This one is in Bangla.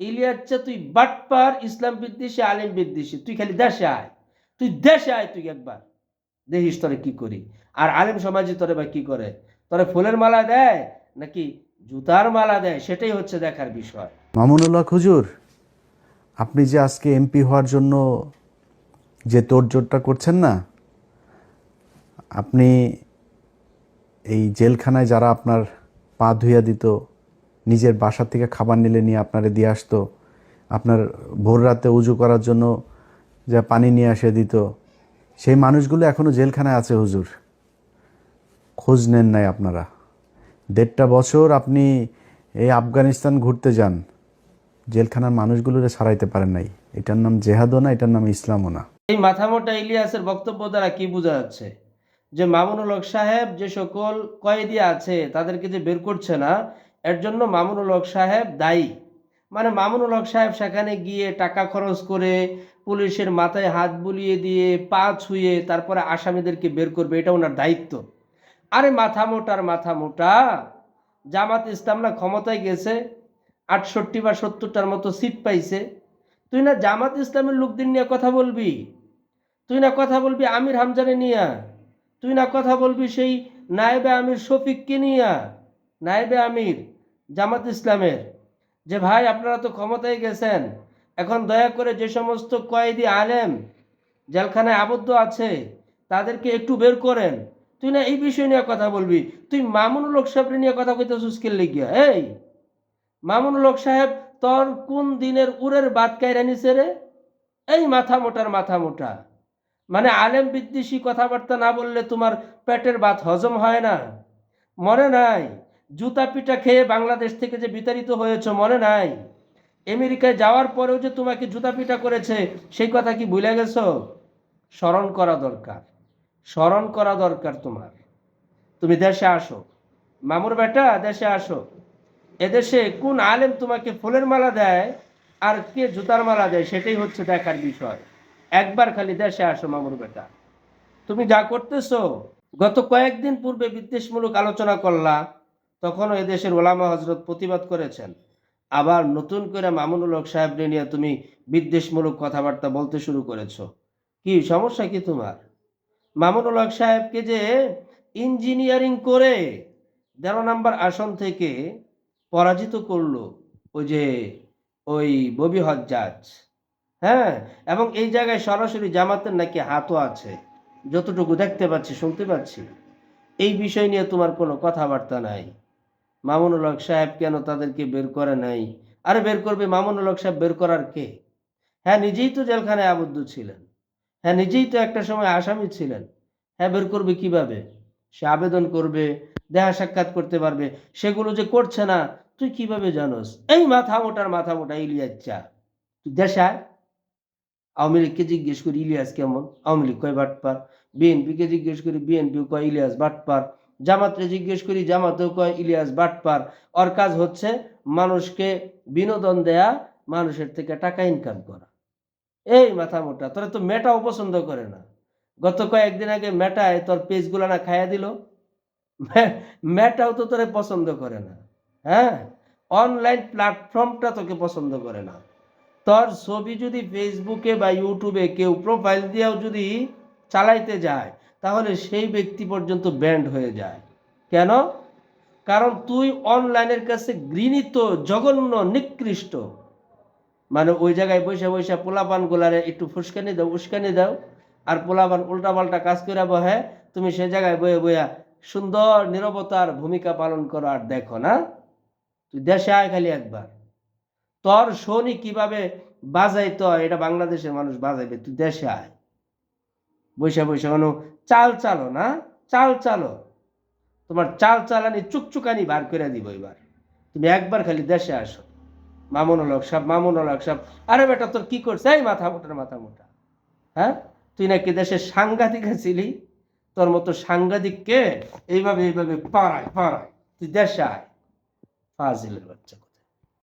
ইলিয়াচ্ছা তুই বাটপার, ইসলাম বিদ্বেষী, আলিম বিদ্বেষী, তুই খালি দেশে আয়, তুই দেশে আয় তুই একবার। দেখিস তোরে কি করি? আর আলিম সমাজে তোরে বা কি করে? তোরে ফুলের মালা দেয় নাকি জুতার মালা দেয়? সেটাই হচ্ছে দেখার বিষয়। মামুনুল্লাহ খুজুর আপনি যে আজকে এমপি হওয়ার জন্য যে তোড়জোড়টা করছেন না, আপনি এই জেলখানায় যারা আপনার পা ধুইয়া দিত নিজের বাসা থেকে খাবার নিলে নিয়ে আপনারে দিয়ে আসতো। আপনার ভোর রাতে উজু করার জন্য যা পানি নিয়ে এসে দিত। সেই মানুষগুলো এখনও জেলখানায় আছে হুজুর। খোঁজ নেন নাই আপনারা। দেড়টা বছর আপনি এই আফগানিস্তান ঘুরতে যান। জেলখানার মানুষগুলোরে ছাড়াইতে পারেন নাই। এটার নাম জেহাদও না, এটার নাম ইসলামও না। এই মাথামোটা ইলিয়াসের বক্তব্য দ্বারা কি বোঝা যাচ্ছে? যে মামুনুল হক সাহেব যে সকল কয়েদি আছে, তাদেরকে যে বের করছে না এর জন্য মামুনুল হক সাহেব দায়ী। মানে মামুনুল হক সাহেব সেখানে গিয়ে টাকা খরচ করে পুলিশের মাথায় হাত বুলিয়ে দিয়ে পা ছুঁয়ে তারপরে আসামিদেরকে বের করবে, এটা ওনার দায়িত্ব। আরে মাথা মোটার মাথা মোটা, জামাত ইসলাম না ক্ষমতায় গেছে, আটষট্টি বা সত্তরটার মতো সিট পাইছে। তুই না জামাত ইসলামের লোকদের নিয়ে কথা বলবি? তুই না কথা বলবি আমির হামজানে নিয়া? তুই না কথা বলবি সেই নায়েবে আমির শফিককে নিয়া? নায়েবে আমির? জামাত ইসলামের। যে ভাই, আপনারা তো ক্ষমতায় গেছেন। এখন দয়া করে যে সমস্ত কয়েদি আলেম জেলখানায় আবদ্ধ আছে, তাদেরকে একটু বের করেন। তুই না এই বিষয় নিয়ে কথা বলবি? তুই মামুনুল হক সাহেব নিয়ে কথা কইতে সুস্কেল লেগিয়া? এই, মামুনুল হক সাহেব তোর কোন দিনের উরের বাদ কাইরা নিছে রে? এই মাথা মোটার মাথা মোটা। মানে আলেম বিদ্বেষী কথাবার্তা না বললে তোমার পেটের ভাত হজম হয় না। মনে নাই। জুতা পিঠা খেয়ে বাংলাদেশ থেকে যে বিতাড়িত হয়েছ, মনে নাই? আমেরিকায় যাওয়ার পরেও যে তোমাকে জুতা পিঠা করেছে, সেই কথা কি ভুলে গেছ? স্মরণ করা দরকার। স্মরণ করা দরকার তোমার। তুমি দেশে আসো। মামুর বেটা, দেশে আসো। এদেশে কোন আলেম তোমাকে ফুলের মালা দেয় আর কে জুতার মালা দেয়, সেটাই হচ্ছে দেখার বিষয়। একবার খালি দেশে আসো, মামুর বেটা। তুমি যা করতেছো, গত কয়েকদিন পূর্বে বিদ্বেষমূলক আলোচনা করলা। তখনও এদেশের ওলামা হজরত প্রতিবাদ করেছেন। আবার নতুন করে মামুনুল হক সাহেব নিয়ে তুমি বিদ্বেষমূলক কথাবার্তা বলতে শুরু করেছ। কি সমস্যা কি তোমার? মামুনুল হক সাহেবকে যে ইঞ্জিনিয়ারিং করে তেরো নাম্বার আসন থেকে পরাজিত করল ওই যে ওই ববি হজ্জাজ হ্যাঁ? এবং এই জায়গায় সরাসরি জামাতের নাকি হাতও আছে। যতটুকু দেখতে পাচ্ছি, শুনতে পাচ্ছি। এই বিষয় নিয়ে তোমার কোনো কথাবার্তা নাই। মামুনুল হক সাহেব কেন তাদেরকে বের করে নাই? আরে বের করবে মামুনুল হক সাহেব, বের করার কে? হ্যাঁ নিজেই তো জেলখানায় আবদ্ধ ছিলেন। হ্যাঁ নিজেই তো একটা সময় আসামি ছিলেন। হ্যাঁ বের করবে কীভাবে? সে আবেদন করবে দেখা সাক্ষাৎ করতে পারবে। সেগুলো যে করছে না, তুই কীভাবে জানোস? এই মাথা মোটার মাথা মোটা ইলিয়াস চা। তুই দেশায় আওয়ামী লীগকে জিজ্ঞেস করি, ইলিয়াস কেমন? আওয়ামী লীগ কয় বাটপার? বিএনপিকে জিজ্ঞেস করি বিএনপি কয় ইলিয়াস বাটপার? জামাতকে জিজ্ঞেস করি, জামাতেও কয়, ইলিয়াস বাটপার। ওর কাজ হচ্ছে মানুষকে বিনোদন দেয়া, মানুষের থেকে টাকা ইনকাম করা। এই মাথা মোটা, তোরা তো মেটাও পছন্দ করে না। গত কয়েকদিন আগে মেটায়, তোর পেজগুলো না খাইয়া দিল? মেটাও তো তোরে পছন্দ করে না। হ্যাঁ? অনলাইন প্ল্যাটফর্মটা তোকে পছন্দ করে না। তোর ছবি যদি ফেসবুকে বা ইউটিউবে কেউ প্রোফাইল দিয়েও যদি চালাইতে যায় তাহলে সেই ব্যক্তি পর্যন্ত ব্যান্ড হয়ে যায়। কেন? কারণ তুই অনলাইনের কাছে ঘৃণিত, জঘন্য, নিকৃষ্ট। মানে ওই জায়গায় বসে বসে পোলাপান গোলারে একটু ফুসকানি দাও, উস্কানি দাও, আর পোলাপান উল্টা পাল্টা কাজ করে বহে, তুমি সে জায়গায় বয়ে বইয়া সুন্দর, নিরবতার ভূমিকা পালন করো আর দেখো না। তুই দেশে আয় খালি একবার। তোর শনি কীভাবে বাজাইতে, এটা বাংলাদেশের মানুষ বাজাইবে, তুই দেশে আয়। বৈশা বৈশা কোনো চাল চালো না? চাল চালো। তোমার চাল চালানি চুকচুকানি বার করে দিব এবার। তুমি একবার খালি দেশে আসো। মামুন হক সাহেব মামুন হক সাহেব আরে বেটা, তোর কি করছে? এই মাথা মোটার মাথা মোটা। হ্যাঁ? তুই নাকি দেশের সাংঘাতিক ছিলি তোর মতো সাংঘাতিককে এইভাবে এইভাবে পাড়ায় পাড়ায়। তুই দেশে আয়। ফাজিলের বাচ্চা।